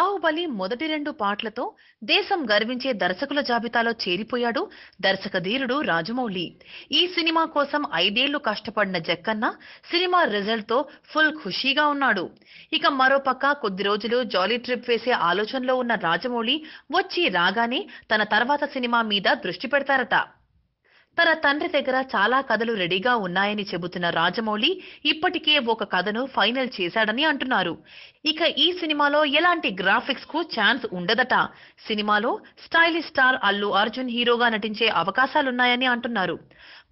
బాహుబలి మొదటి రెండు పాటలతో దేశం గర్వించే దర్శకుల జాబితాలో చేరిపోయాడు దర్శక ధీరుడు రాజమౌళి. ఈ సినిమా కోసం ఐదేళ్ళు కష్టపడిన జక్కన్న సినిమా రిజల్ట్తో ఫుల్ ఖుషీగా ఉన్నాడు. ఇక మరోపక్క కొద్ది రోజులు జాలీ ట్రిప్ వేసే ఆలోచనలో ఉన్న రాజమౌళి వచ్చి రాగానే తన తర్వాత సినిమా మీద దృష్టి పెడతారట. తన తండ్రి దగ్గర చాలా కథలు రెడీగా ఉన్నాయని చెబుతున్న రాజమౌళి ఇప్పటికే ఒక కథను ఫైనల్ చేశాడని అంటున్నారు. ఇక ఈ సినిమాలో ఎలాంటి గ్రాఫిక్స్కు ఛాన్స్ ఉండదట? సినిమాలో స్టైలిష్ స్టార్ అల్లు అర్జున్ హీరోగా నటించే అవకాశాలున్నాయని అంటున్నారు.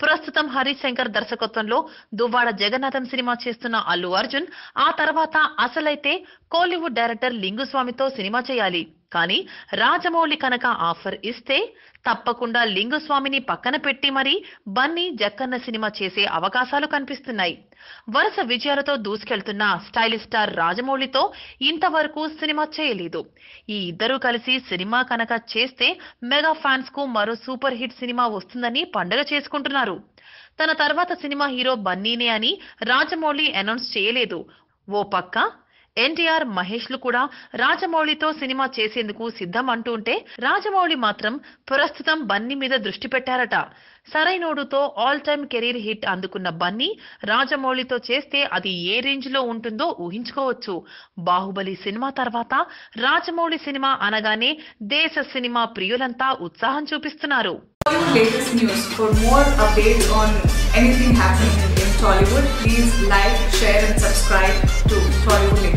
ప్రస్తుతం హరీష్ శంకర్ దర్శకత్వంలో దువ్వాడ జగన్నాథం సినిమా చేస్తున్న అల్లు అర్జున్ ఆ తర్వాత అసలైతే కోలీవుడ్ డైరెక్టర్ లింగుస్వామితో సినిమా చేయాలి. కానీ రాజమౌళి కనుక ఆఫర్ ఇస్తే తప్పకుండా లింగస్వామిని పక్కన పెట్టి మరీ బన్నీ జక్కన్న సినిమా చేసే అవకాశాలు కనిపిస్తున్నాయి. వరుస విజయాలతో దూసుకెళ్తున్న స్టైలిష్ స్టార్ రాజమౌళితో ఇంతవరకు సినిమా చేయలేదు. ఈ ఇద్దరూ కలిసి సినిమా కనుక చేస్తే మెగా ఫ్యాన్స్కు మరో సూపర్ హిట్ సినిమా వస్తుందని పండగ చేసుకుంటున్నారు. తన తర్వాత సినిమా హీరో బన్నీనే అని రాజమౌళి అనౌన్స్ చేయలేదు. ఓ పక్క ఎన్టీఆర్ మహేష్లు కూడా రాజమౌళితో సినిమా చేసేందుకు సిద్ధం అంటూ ఉంటే రాజమౌళి మాత్రం ప్రస్తుతం బన్నీ మీద దృష్టి పెట్టారట. సరైనోడుతో ఆల్ టైమ్ కెరీర్ హిట్ అందుకున్న బన్నీ రాజమౌళితో చేస్తే అది ఏ రేంజ్లో ఉంటుందో ఊహించుకోవచ్చు. బాహుబలి సినిమా తర్వాత రాజమౌళి సినిమా అనగానే దేశ సినిమా ప్రియులంతా ఉత్సాహం చూపిస్తున్నారు. Latest news. For more updates on anything happening in Tollywood, please like, share, and subscribe to Tollywood